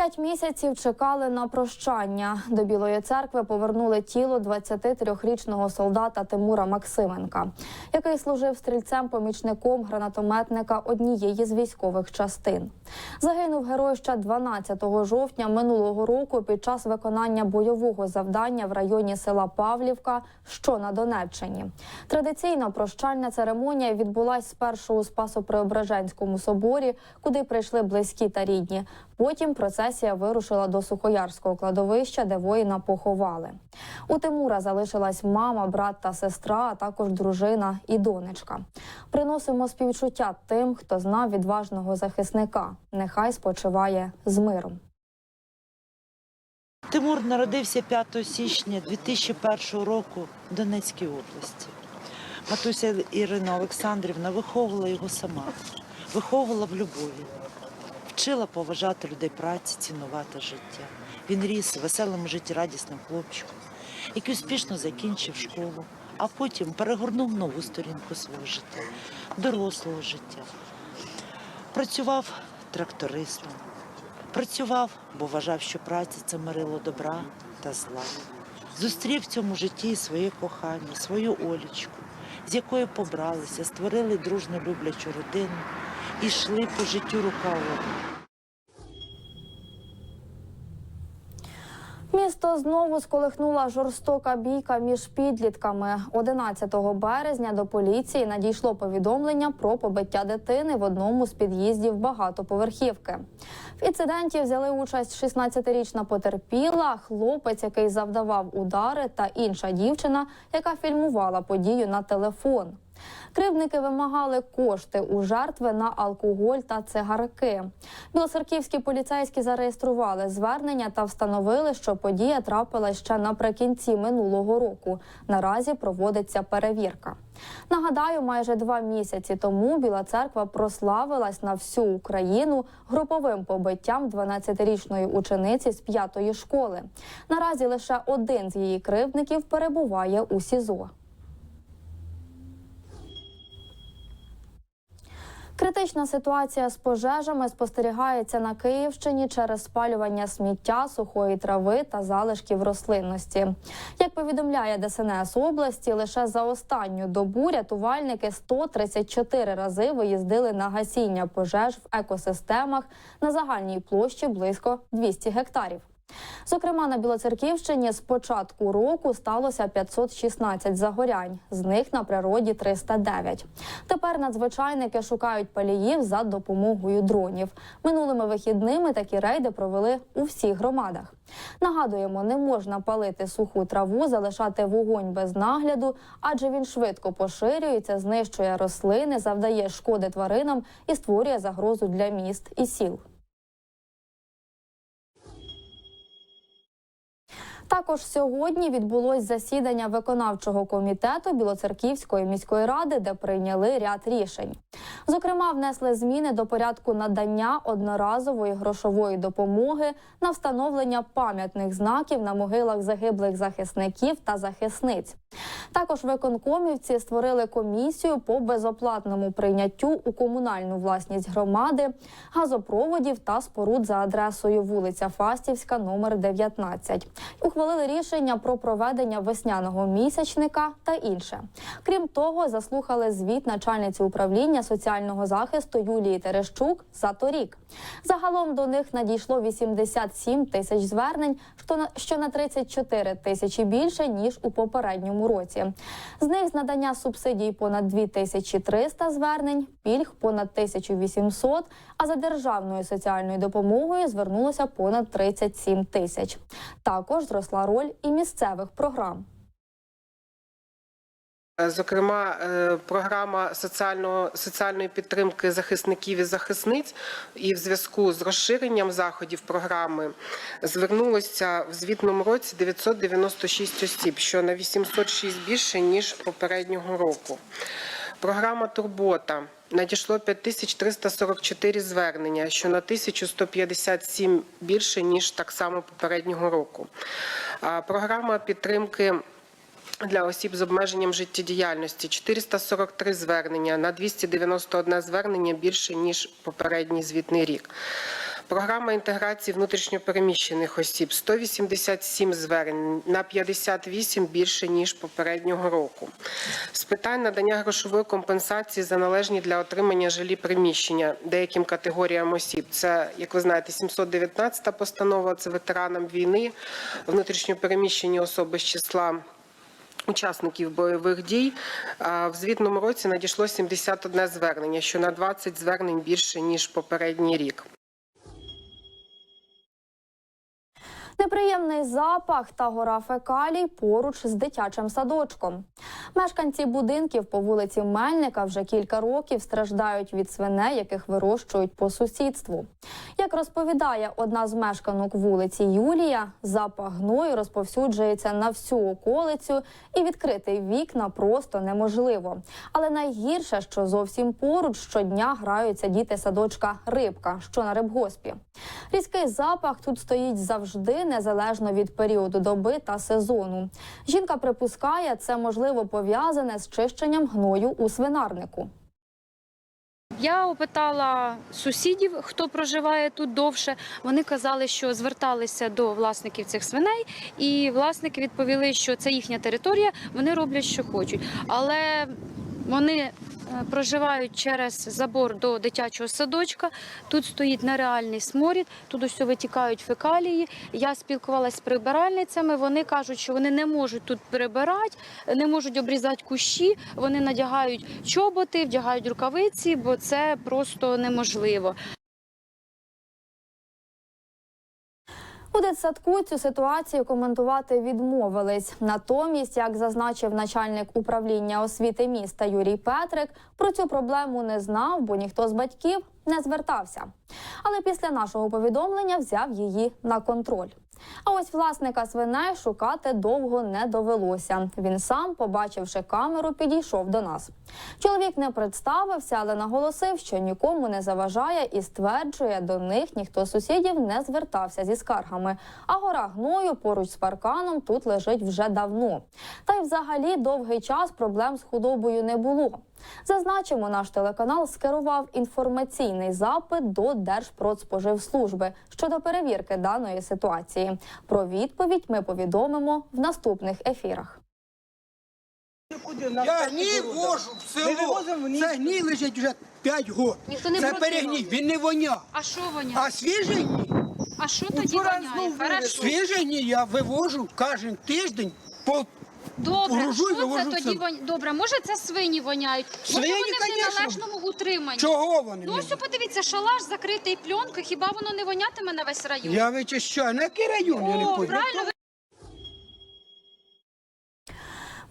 П'ять місяців чекали на прощання. До Білої церкви повернули тіло 23-річного солдата Тимура Максименка, який служив стрільцем-помічником гранатометника однієї з військових частин. Загинув герой ще 12 жовтня минулого року під час виконання бойового завдання в районі села Павлівка, що на Донеччині. Традиційна прощальна церемонія відбулась спершу у Спасо-Преображенському соборі, куди прийшли близькі та рідні. Потім процесія вирушила до Сухоярського кладовища, де воїна поховали. У Тимура залишилась мама, брат та сестра, а також дружина і донечка. Приносимо співчуття тим, хто знав відважного захисника. Нехай спочиває з миром. Тимур народився 5 січня 2001 року в Донецькій області. Матуся Ірина Олександрівна виховувала його сама, виховувала в любові, вчила поважати людей праці, цінувати життя. Він ріс веселим життєрадісним хлопчиком, який успішно закінчив школу, а потім перегорнув нову сторінку свого життя, дорослого життя. Працював трактористом, Працював, бо вважав, що праця це мирило добра та зла. Зустрів в цьому житті своє кохання, свою Олічку, з якою побралися, створили дружно люблячу родину і йшли по життю рука руку. Місто знову сколихнула жорстока бійка між підлітками. 11 березня до поліції надійшло повідомлення про побиття дитини в одному з під'їздів багатоповерхівки. В інциденті взяли участь 16-річна потерпіла, хлопець, який завдавав удари, та інша дівчина, яка фільмувала подію на телефон. Кривдники вимагали кошти у жертви на алкоголь та цигарки. Білоцерківські поліцейські зареєстрували звернення та встановили, що подія трапилась ще наприкінці минулого року. Наразі проводиться перевірка. Нагадаю, майже два місяці тому Біла церква прославилась на всю Україну груповим побиттям 12-річної учениці з п'ятої школи. Наразі лише один з її кривдників перебуває у СІЗО. Критична ситуація з пожежами спостерігається на Київщині через спалювання сміття, сухої трави та залишків рослинності. Як повідомляє ДСНС області, лише за останню добу рятувальники 134 рази виїздили на гасіння пожеж в екосистемах на загальній площі близько 200 гектарів. Зокрема, на Білоцерківщині з початку року сталося 516 загорянь, з них на природі 309. Тепер надзвичайники шукають паліїв за допомогою дронів. Минулими вихідними такі рейди провели у всіх громадах. Нагадуємо, не можна палити суху траву, залишати вогонь без нагляду, адже він швидко поширюється, знищує рослини, завдає шкоди тваринам і створює загрозу для міст і сіл. Також сьогодні відбулось засідання виконавчого комітету Білоцерківської міської ради, де прийняли ряд рішень. Зокрема, внесли зміни до порядку надання одноразової грошової допомоги на встановлення пам'ятних знаків на могилах загиблих захисників та захисниць. Також виконкомівці створили комісію по безоплатному прийняттю у комунальну власність громади газопроводів та споруд за адресою вулиця Фастівська, номер 19. Ухвалили рішення про проведення весняного місячника та інше. Крім того, заслухали звіт начальниці управління соціального захисту Юлії Терещук за торік. Загалом до них надійшло 87 тисяч звернень, що на що на 34 тисячі більше ніж у попередньому році. З них з надання субсидій понад 2300 звернень, пільг понад 1800, а за державною соціальною допомогою звернулося понад 37 тисяч. Також зросла роль і місцевих програм. Зокрема, е, програма соціальної підтримки захисників і захисниць, і в зв'язку з розширенням заходів програми звернулося в звітному році 996 осіб, що на 806 більше ніж попереднього року. Програма Турбота надійшло 5344 звернення, що на 1157 більше ніж так само попереднього року. Програма підтримки для осіб з обмеженням життєдіяльності 443 звернення на 291 звернення більше ніж попередній звітний рік. Програма інтеграції внутрішньопереміщених осіб 187 звернень на 58 більше ніж попереднього року. З питань надання грошової компенсації за належні для отримання жилі приміщення деяким категоріям осіб. Це, як ви знаєте, 719 постанова. Це ветеранам війни, внутрішньопереміщені особи з числа. Учасників бойових дій в звітному році надійшло 71 звернення, що на 20 звернень більше ніж попередній рік. Неприємний запах та гора фекалій поруч з дитячим садочком. Мешканці будинків по вулиці Мельника вже кілька років страждають від свиней, яких вирощують по сусідству. Як розповідає одна з мешканок вулиці Юлія, запах гною розповсюджується на всю околицю, і відкрити вікна просто неможливо. Але найгірше, що зовсім поруч щодня граються діти садочка Рибка, що на рибгоспі. Різкий запах тут стоїть завжди, незалежно від періоду доби та сезону. Жінка припускає, це можливо пов'язане з чищенням гною у свинарнику. Я опитала сусідів, хто проживає тут довше. Вони казали, що зверталися до власників цих свиней, і власники відповіли, що це їхня територія, вони роблять, що хочуть. Але вони проживають через забор до дитячого садочка. Тут стоїть нереальний сморід, тут усе витікають фекалії. Я спілкувалася з прибиральницями. Вони кажуть, що вони не можуть тут прибирати, не можуть обрізати кущі. Вони надягають чоботи, вдягають рукавиці, бо це просто неможливо. У дитсадку цю ситуацію коментувати відмовились. Натомість, як зазначив начальник управління освіти міста Юрій Петрик, про цю проблему не знав, бо ніхто з батьків не звертався. Але після нашого повідомлення взяв її на контроль. А ось власника свиней шукати довго не довелося. Він сам, побачивши камеру, підійшов до нас. Чоловік не представився, але наголосив, що нікому не заважає і стверджує, до них ніхто з сусідів не звертався зі скаргами. А гора гною поруч з парканом тут лежить вже давно. Та й взагалі довгий час проблем з худобою не було. Зазначимо, наш телеканал скерував інформаційний запит до Держпродспоживслужби щодо перевірки даної ситуації. Про відповідь ми повідомимо в наступних ефірах. Я гній вожу в село. Це гній лежить вже 5 років. Ніхто не Це просив. перегній, він не воняв. А що воняє? А свіжий гній, А що тоді Вчора воняє? знов Хорошо. свіжий гній я вивожу кожен тиждень по Добре, що це вивожу тоді воняє? Добре, може це свині воняють? Може вони в конечно. неналежному утриманні? чого вони. Ну не ось подивіться, шалаш закритий пленкою, хіба воно не вонятиме на весь район? Я вичищаю. На який район я не О, правильно,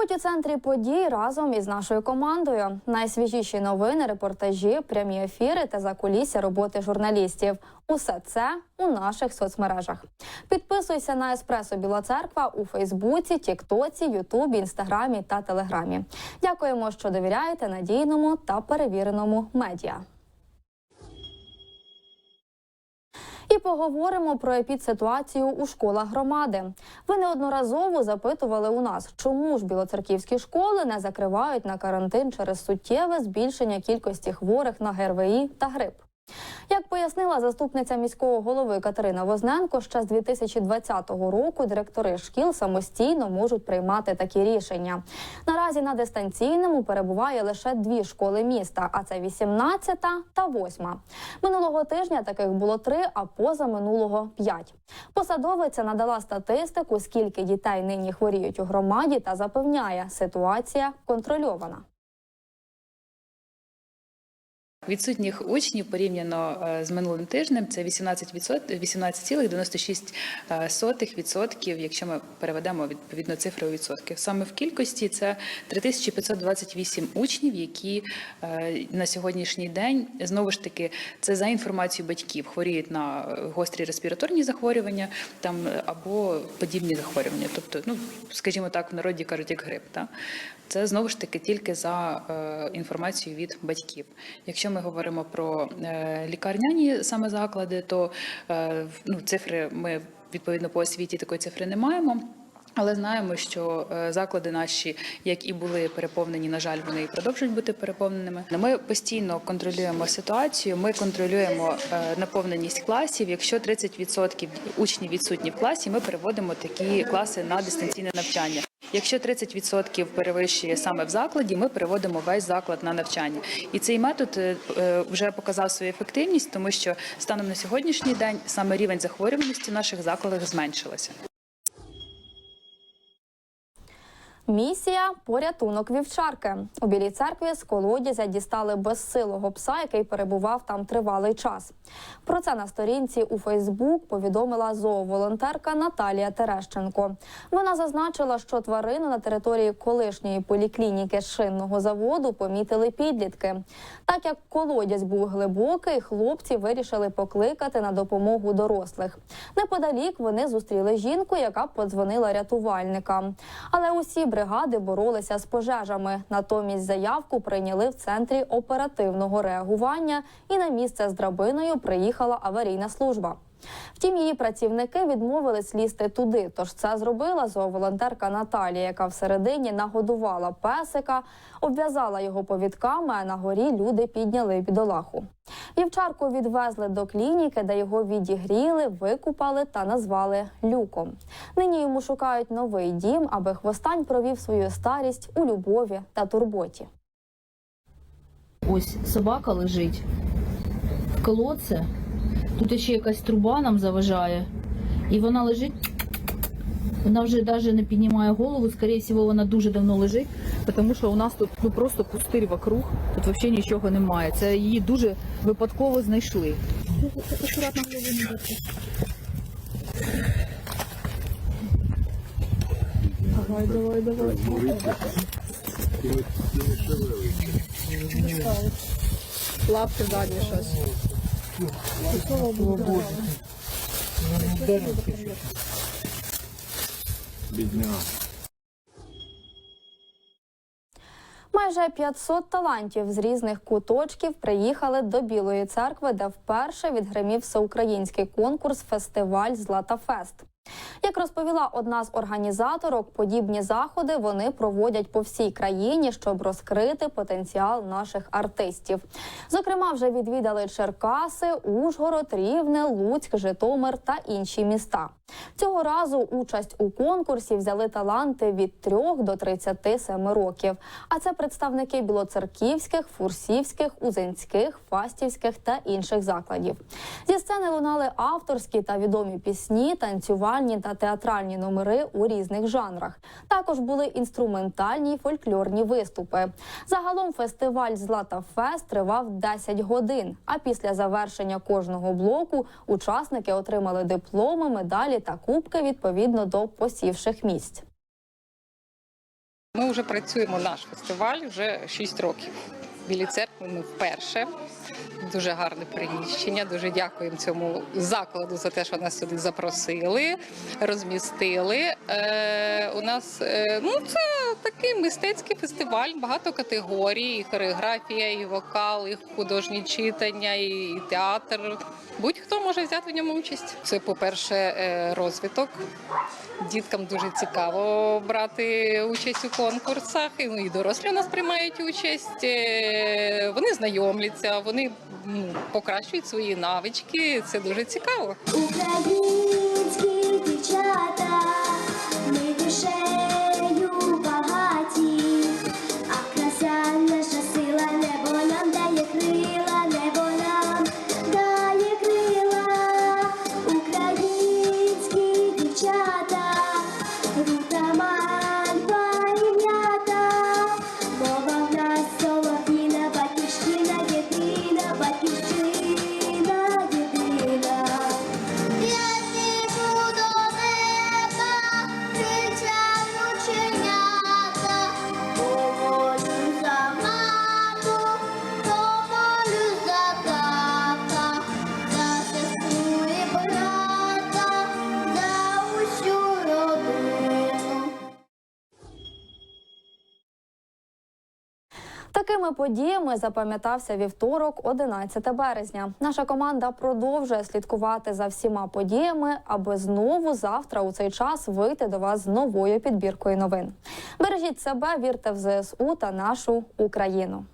Будь у центрі подій разом із нашою командою. Найсвіжіші новини, репортажі, прямі ефіри та закулісся роботи журналістів. Усе це у наших соцмережах. Підписуйся на Еспресо Біла Церква у Фейсбуці, Тіктоці, Ютубі, Інстаграмі та Телеграмі. Дякуємо, що довіряєте надійному та перевіреному медіа. Поговоримо про епідситуацію у школах громади. Ви неодноразово запитували у нас, чому ж білоцерківські школи не закривають на карантин через суттєве збільшення кількості хворих на ГРВІ та грип. Як пояснила заступниця міського голови Катерина Возненко, ще з 2020 року директори шкіл самостійно можуть приймати такі рішення. Наразі на дистанційному перебуває лише дві школи міста, а це 18 та 8. Минулого тижня таких було три, а поза минулого п'ять. Посадовиця надала статистику, скільки дітей нині хворіють у громаді, та запевняє, ситуація контрольована. Відсутніх учнів порівняно е, з минулим тижнем це 18%, 18,96%, якщо ми переведемо відповідно цифри у відсотків. Саме в кількості це 3528 учнів, які е, на сьогоднішній день знову ж таки це за інформацією батьків хворіють на гострі респіраторні захворювання там або подібні захворювання. Тобто, ну скажімо так, в народі кажуть як грип. Та? Це знову ж таки тільки за е, інформацією від батьків. Якщо ми говоримо про е, лікарняні саме заклади, то е, ну, цифри ми відповідно по освіті такої цифри не маємо. Але знаємо, що е, заклади наші, як і були переповнені, на жаль, вони і продовжують бути переповненими. Ми постійно контролюємо ситуацію. Ми контролюємо наповненість класів. Якщо 30% учнів відсутні в класі, ми переводимо такі класи на дистанційне навчання. Якщо 30% перевищує саме в закладі, ми переводимо весь заклад на навчання. І цей метод е, е, вже показав свою ефективність, тому що станом на сьогоднішній день саме рівень захворюваності в наших закладах зменшилася. Місія порятунок вівчарки. У білій церкві з колодязя дістали безсилого пса, який перебував там тривалий час. Про це на сторінці у Фейсбук повідомила зооволонтерка Наталія Терещенко. Вона зазначила, що тварину на території колишньої поліклініки шинного заводу помітили підлітки. Так як колодязь був глибокий, хлопці вирішили покликати на допомогу дорослих. Неподалік вони зустріли жінку, яка подзвонила рятувальникам. Але усі бригади боролися з пожежами. Натомість заявку прийняли в центрі оперативного реагування, і на місце з драбиною приїхала аварійна служба. Втім, її працівники відмовились лізти туди. Тож це зробила зооволонтерка Наталія, яка всередині нагодувала песика, обв'язала його повідками. А на горі люди підняли бідолаху. Вівчарку відвезли до клініки, де його відігріли, викупали та назвали люком. Нині йому шукають новий дім, аби хвостань провів свою старість у любові та турботі. Ось собака лежить в колодце. Тут ще якась труба нам заважає. І вона лежить. Вона вже навіть не піднімає голову. Скоріше всього, вона дуже давно лежить, тому що у нас тут ну, просто пустир вокруг. Тут взагалі нічого немає. Це її дуже випадково знайшли. Акуратно голову не дати. Давай, давай, давай. Лапки задні щось. Майже 500 талантів з різних куточків приїхали до Білої церкви, де вперше відгримів всеукраїнський конкурс фестиваль Златафест. Як розповіла одна з організаторок, подібні заходи вони проводять по всій країні, щоб розкрити потенціал наших артистів. Зокрема, вже відвідали Черкаси, Ужгород, Рівне, Луцьк, Житомир та інші міста. Цього разу участь у конкурсі взяли таланти від 3 до 37 років. А це представники білоцерківських, фурсівських, узенських, фастівських та інших закладів. Зі сцени лунали авторські та відомі пісні, танцювальні та театральні номери у різних жанрах. Також були інструментальні й фольклорні виступи. Загалом фестиваль Злата Фест тривав 10 годин. А після завершення кожного блоку учасники отримали дипломи, медалі та кубки відповідно до посівших місць. Ми вже працюємо наш фестиваль вже 6 років. Білі церкви ми вперше. Дуже гарне приміщення. Дуже дякуємо цьому закладу за те, що нас сюди запросили, розмістили. Е, у нас е, ну це такий мистецький фестиваль, багато категорій, і хореографія, і вокал, і художні читання, і театр. Будь-хто може взяти в ньому участь. Це, по-перше, е, розвиток. Діткам дуже цікаво брати участь у конкурсах. І, ну, і дорослі у нас приймають участь. Е, Вони знайомляться, вони ну, покращують свої навички. Це дуже цікаво. Такими подіями запам'ятався вівторок, 11 березня. Наша команда продовжує слідкувати за всіма подіями, аби знову завтра у цей час вийти до вас з новою підбіркою новин. Бережіть себе, вірте в ЗСУ та нашу Україну.